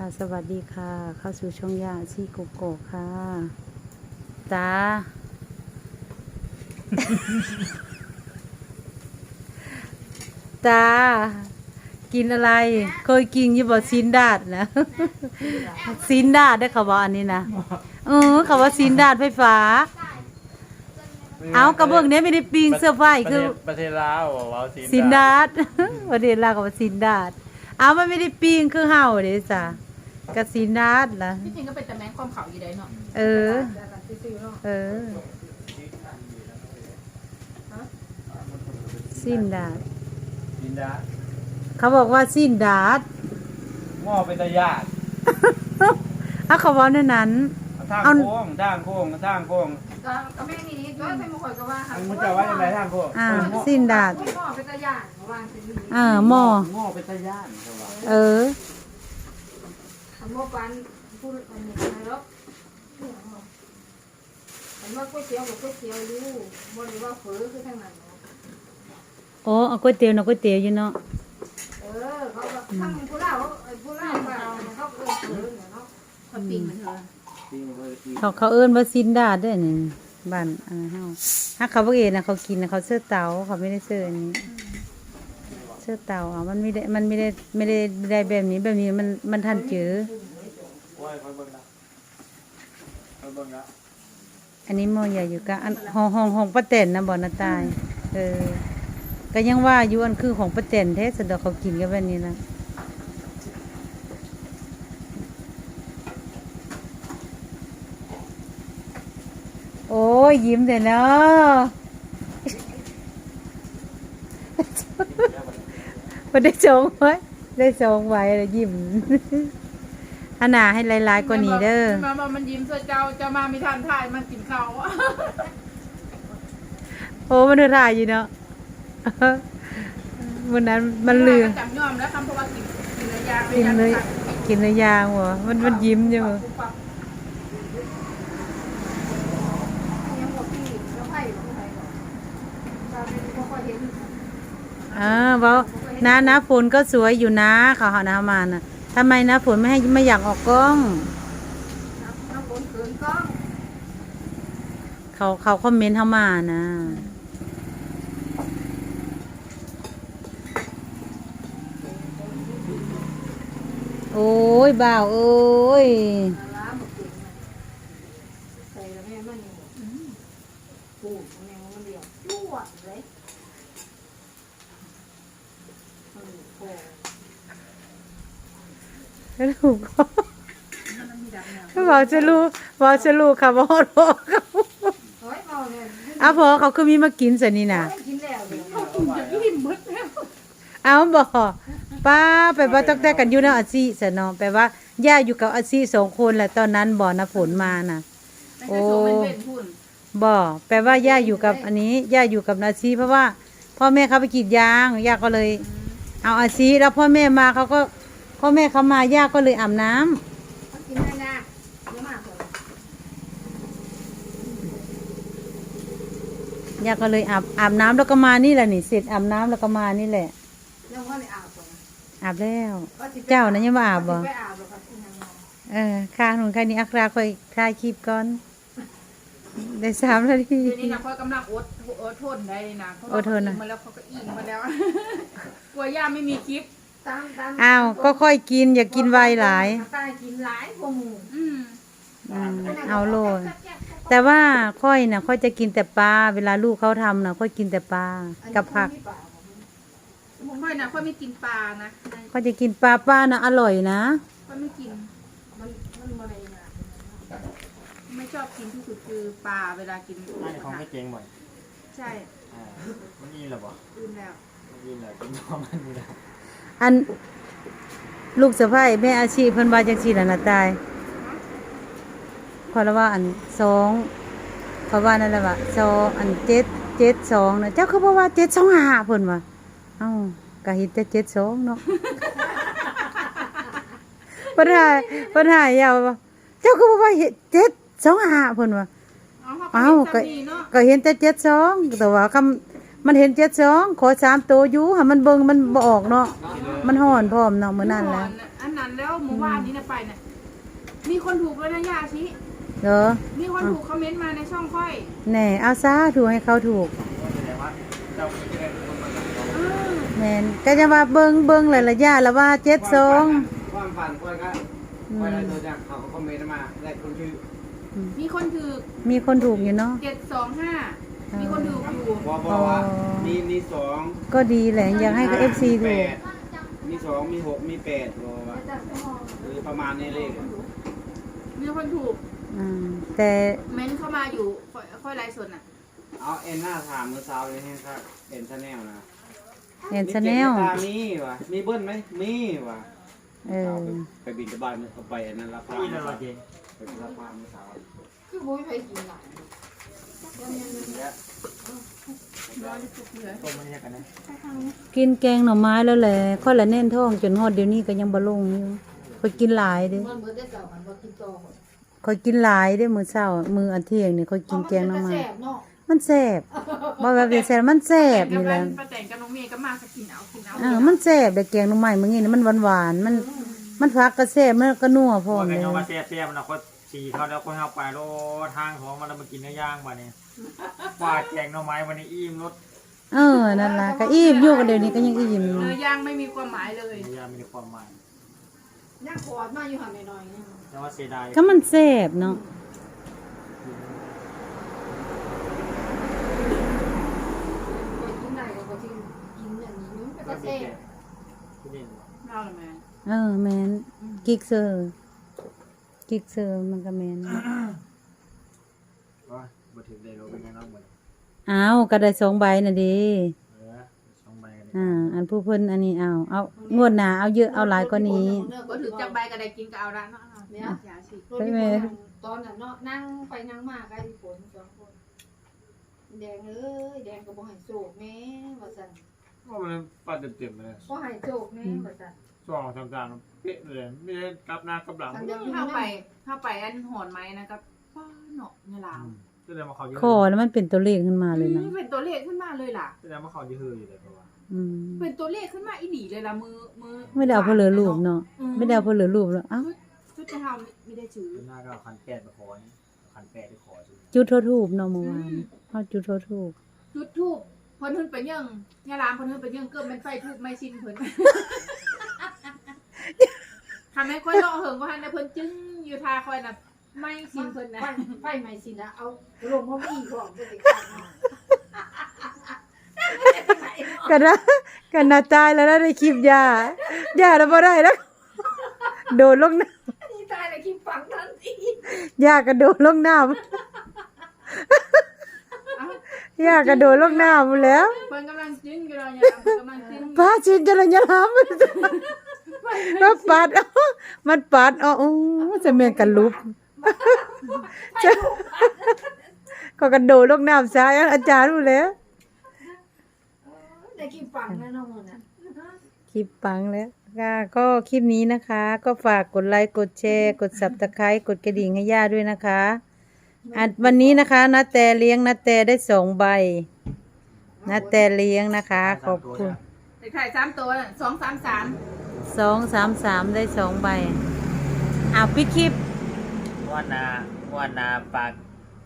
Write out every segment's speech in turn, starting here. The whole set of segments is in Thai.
ค่ะ สวัสดีค่ะ เข้าสู่ช่องยาชีโกโกะค่ะจ้าจ้ากินอะไร เคยกินอยี่บ่ซีนดาดนะซีนดาดได้อเขาบอกอันนี้นะเออเขาว่าซีนดาดไฟฟ้า เอากระเบื้องเนี้ยไม่ได้ปิงเสื้อผ้าอีกคือประเทศลาวบอกว่าสินดาดประเด็นแรกก็ว่าสินดาดเอามันไม่ได้ปีงคือเห่าเด้จ้ะ กะสินดาดล่ะ ที่จริงก็เป็นแต่แมงความเขาอยู่ได้เนาะเออ เออ สินดาดสินดาเขาบอกว่าสินดาดหม้อเป็นตะยาดอะเขาบอกในนั้น ทางเอา โค้งทางโค้งทางโค้งก็ก็แม่นี่ก็ใส่หมวกก็ว่าค่ะมันจะว่ายังไงทางโค้งอ่า สินดาดโอ้ยหม้อเป็นตะย่านวางสิอ่าหม้อหม้อเป็นตะยาดเขาว่าเออ ม้อปันพูดอันนี้นะลูกอันว่าก๋วยเตี๋ยวกับก๋วยเตี๋ยวอยู่บ่ได้ว่าเฝอคือทางนั้นเนาะโอ้เอาก๋วยเตี๋ยวเนาะก๋วยเตี๋ยวอยู่เนาะเออเขาก็ทางผู้เล่าผู้เล่าว่าเขาเออเฝอเนี่ยเนาะเขาปิงเหมือนเธอปีนเลยปีเขาเขาเอิ้นว่าสินดาดเด้อนี่บ้านอ่าเฮาถ้าเขาบ่เองนะเขากินนะเขาเสื้อเตาเขาไม่ได้เสื้ออันนี้ สื้อเต่าอะมันไม่ได้มันไม่ได้ไม่ได้ได้แบบนี้แบบนี้มันมันทันจอโอ้ออันนี้หมอใหญ่อยู่กะอันห้องห้องห้องป้าแตนนะบ่นาตาย เออก็ยังว่าอยู่อันคือของป้าแตนแท้สะดอกเขากินกันแบบนี้นะโอ้ยยิ้มแต่เนาะ มันได้จงไว้ได้จงไว้แล้วยิ้มอันหนาให้หลายๆกว่านี้เด้อมามามันยิ้มเสื้อเจ้าเจ้ามามีทานถ่ายมันกินข้าวโอ้มันเดือดร้ายอยู่เนาะวันนั้นมันลืมจับยอมแล้วคำเพราะว่ากินกินระยะกินเลยกินเลยยางวะมันมันยิ้มอยู่ยังบอกพี่แล้วไผ่บอกไผ่ก่อนตอนนี้ก็ค่อยเห็นอ่าเว่า น้าน้าฝนก็สวยอยู่นะเขาหาน้ามานะทำไมน้าฝนไม่ให้ไม่อยากออกกล้อง น้ำฝนเกินกล้องเขาเขาคอมเมนต์เข้ามานะโอ้ยบ่าวเอ้ย ล้าหมดเก่งใส่แล้วแม่มันปูแม่มันเดียวจวดเลยโอ้ ลูกก็บอกจะรู้บอกจะรู้ค่ะบอกบอกเขาเฮ้ยเอาเนี่ยอ้าวพอเขาคือมีมากินสินี่นะกินแล้วเดี๋ยวเขากินจะยิ้มหมดแล้วเอาบอกป้าไปว่าตั้งแต่กันอยู่นะอาซีสะเนาะแปลว่าย่าอยู่กับอาซีสองคนแหละตอนนั้นบ่อนะฝนมาน่ะโอ้เป็นเป็นพุ่นบ่แปลว่าย่าอยู่กับอันนี้ย่าอยู่กับนาซีเพราะว่าพ่อแม่เขาไปกรีดยางย่าก็เลย เอาอาซีแล้วพ่อแม่มาเขาก็พ่อแม่เขามาย่าก็เลยอาบน้ำเขากินได้นะเยอะมากเลยย่าก็เลยอาบอาบน้ำแล้วก็มานี่แหละนี่เสร็จอาบน้ำแล้วก็มานี่แหละยังว่าในอาบก่อนอาบแล้วเจ้านะยังมาอาบบ่ไปอาบแล้วครับที่นั่งรอเออข้างหนุนข้างนี้อัคราคอยถ่ายคลิปก่อน ได้สามนาที เดี๋ยวนี้นะเขากำลังอดอดทนได้นะเพราะว่าอดทนนะเขากิมาแล้วเขาก็อิ่มมาแล้วกลัวย่าไม่มีคลิป ตามตามอ้าวก็ค่อยกินอย่ากินไวหลาย ตายกินหลายกว่าหมูอืมอืมเอาโลดแต่ว่าค่อยนะค่อยจะกินแต่ปลาเวลาลูกเขาทำนะค่อยกินแต่ปลากับผัก ค่อยนะค่อยไม่กินปลานะค่อยจะกินปลาปลานะอร่อยนะค่อยไม่กินมันมันอะไรนะไม่ ชอบกินที่สุดคือปลาเวลากินอันนี้ของไม่เก่งบ่อยใช่อ่ามันยินหรอบ่อื่นแล้ว มันยินเหรอกินพอมันนี่นะอันลูกสะใภ้แม่อาชีพเพิ่นว่าจังซี่ล่ะนะตายขอละว่าอันสองขอว่านั่นแหละว่าสองอันเจ็ดเจ็ดสองนะเจ้าคือบ่ว่าเจ็ดสองห้าเพิ่นว่าเอ้าก็เห็นแต่เจ็ดสองเนาะเพิ่นหายเพิ่นหายยาวว่าเจ้าคือบ่ว่าเห็นเจ็ด สองห้าเพิ่นว่าเอาเอ้าก็ก็เนาะก็เห็นแต่เจ็ดสองแต่ว่าคำมันเห็นเจ็ดสองขอสามตัวอยู่ค่ะมันเบิ่งมันบ่ออกเนาะมันห่อนพร้อมเนาะมื้อนั้นแหล้วอันนั้นแล้วหมูว่านนี้เนี่ยไปเนี่ยมีคนถูกแล้วนะยาชิเหรอมีคนถูกคอมเมนต์มาในช่องค่อยแน่เอาซาถูกให้เขาถูกแสดงว่าเจ้าคุณจะได้คนมาสั่งสอนเออแม่นก็จะว่าเบิ่งเบิ่งหลายๆย่าแล้วว่าเจ็ดสองความฝันคนก็คอยได้ตัวจากเขาคอมเมนต์มาได้คนชื่อ มีคนถูกมีคนถูกอยู่เนาะ เจ็ดสองห้ามีคนถูกอยู่ บอกบอกว่ามีมีสองก็ดีแหละอยากให้กับเอฟซีถูแปกดมีสองมีหกมีแปดบอกว่าหรือประมาณนี้เลขอะมีคนถูกอืมแต่เม้นเข้ามาอยู่ค่อยค่อยไลฟ์สดน่ะเอาเอ็นหน้าถามเมื่อเช้าเลยให้ครับเอ็นชาแนลนะเห็นชาแนลมีเจ็ดมีวะมีเบิ้ลไหมมีวะเออ เอาไปไปบินตบานเอาไปอันนั้นรับพานี่นะเรา เจงไปรับพาเมื่อเช้าคือบุ้ยไปกินหลายแล้วต้มมันเนี่ยกันนะกินแกงหน่อไม้แล้วแหละค่อยละแน่นท้องจนฮอดเดี๋ยวนี้ก็ยังบ่ลงอยู่ค่อยกินหลายเด้มันเบิดได้เก่าหันบ่กินต่อค่อยกินหลายเด้มื้อเช้ามื้ออันเที่ยงนี่ค่อยกินแกงหน่อไม้แซ่บเนาะมันแซ่บบ่ว่าเป็นแซ่บมันแซ่บนี่แหละป้าแต่งกับน้องเมย์ก็มาสกินเอากินเอาเออมันแซ่บแต่แกงหน่อไม้มื้อนี้นี่มันหวานๆมัน มันผักก็แซ่บมันก็นัวพร้อว่ามกัเลนยเอามาแซ่บแซ่บมันเอาคนสีเขาแล้วคนเอาไปโลทางของมันแล้วมากินเนื้อย่างมาเนี่ยว่าแกงหน่อไม้วันนี้อิ่มรสเออนั่นล่ะก็อิ่มอยู่กันเดี๋ยวนี้ก็ยังอิ่มอยู่เนื้อย่างไม่มีความหมายเลยเนื้อย่างมีความหมายย่างขอดมาอยู่หันหน่อยๆนึงแต่ว่าเสียดายก็มันแซ่บเนาะไปกินได้ก็บ่กินกินอย่างนี้มันก็แซ่บที่นี่เล่าเลยแม่ เออแม่นกิกเซอร์กิกเซอร์มันก็แม่นว่าบัถึงได้รู้เป็นไงน้องหมดอ้าวก็ได้สองใบน่ะดิเออสองใบกันอ่า อันผู้เพิ่นอันนี้เอาเอางวดหน้าเอาเยอะเอาหลายกว่านี้ก็ถือจับใบก็ได้กินก็เอาละเนาะเนี่ยยาชิรถที่คนนั่งตอนนั้นเนาะนั่งไปนั่งมาใกล้ฝนสองคนแดงเอ้ยแดงก็บ่ให้โศกแม่ว่าซั่นก็มันปลาเต็มๆเลยบ่ให้โศกแม่ว่าซั่น สองสามจานเป๊ะเลยไม่ได้กลับหน้ากลับหลังคันเดียวกินเข้าน้ำไปเข้าไปอันหอนไม้นะครับป้าเนาะเนี่ยลาวก็เลยมาเขาเยอะคอแล้วมันเป็นตัวเลขขึ้นมาเลยนะเป็นตัวเลขขึ้นมาเลยล่ะ ก็เลยมาเขาเยอะอยู่เลยเพราะว่าอืมเป็นตัวเลขขึ้นมาอีหลีเลยล่ะมือมือไม่ได้เอาเพนเหลือรูปเนาะไม่ได้เอาเพนเหลือรูปแล้วเอ้าชุดจะทำไม่ได้ชื่อ หน้าก็เอาคันแปดไปขอนี่คันแปดไปขอซื้อจุดโทษทูบเนาะเมื่อวานเฮาจุดโทษทูบจุดทูบเพิ่นเพิ่นไปยังเนี่ยรามเพิ่นเพิ่นไปยังเกือบเป็นไฟทูบไม่สิ้นเพิ่น ทำให้ค่อยเลาะเหิงว่าในเพิ่นจึ้งอยู่ทาคอยน่ะไม่สิ้นเพิ่นนะไฟไฟไหม้สินะเอาลงมาอีกพร้อมจะได้กันเนาะก็นะก็น่าตายแล้วนะในคลิปย่าย่าน่ะบ่ได้แล้วโดดลงน้นี่ตายแล้วคิดฟังทันทีำย่าก็โดดลงน้ำเอ้าย่าก็โดดลงน้ำแล้วเพิ่นกำลังจึ้งอยู่เลยเนี่ยเพิ่นกำลังจึ้งพระชินจะระยะล้ำ มันปัดเอามันปัดเอาโอ้จะแม่นกันลุกจะก็กระโดดลงน้ำซ้ายอาจารย์รู้แล้วได้คิดฟังแน่นอนนะคลิปปังแล้วค่ะก็คลิปนี้นะคะ ก็ฝากกดไลค์กดแชร์ กด Subscribe กดกระดิ่งให้ย่าด้วยนะคะอันวันนี้นะคะนาแต่เลี้ยงนาแต่ได้สองใบนาแต่เลี้ยงนะคะ ขอบคุณ เด็กถ่ายสามตัวน่ะสองสามสามสองสามสามได้สองใบอ้าวปิดคลิป งวดหนาง่วนหนาฝาก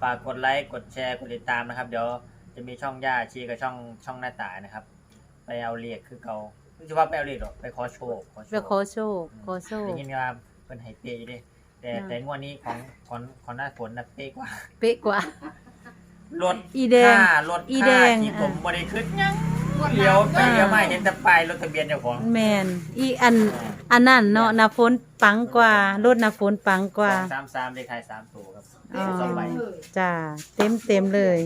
ฝากกดไลค์กดแชร์กดติดตามนะครับ เดี๋ยวจะมีช่องย่าชีกับช่องช่องหน้าตายนะครับ ไปเอาเรียกคือเขาไม่ใช่ว่าไปเอาเรียกหรอกไปขอโชคขอโชไปคขอโชคขอโชค ได้ยินว่าเป็นไฮเปย์อยู่ดิแต่อ่า แต่งวดนี้ของของของหน้าฝนนะเป๊ะกว่าเป๊ะกว่า รถอีแดงค่ารถอีค่าแดงที่ผมอ่าบริขึ้นยัง เลี้ยวไปเลี้ยวมาเห็นแต่ป้ายรถทะเบียนเจ้าของแมนอีอันอันนั่นเนาะนาฝนปังกว่ารถนาฝนปังกว่า สามสามเลขท้ายสามตัวครับอ๋อสองใบ จ้าเต็มเต็มเลย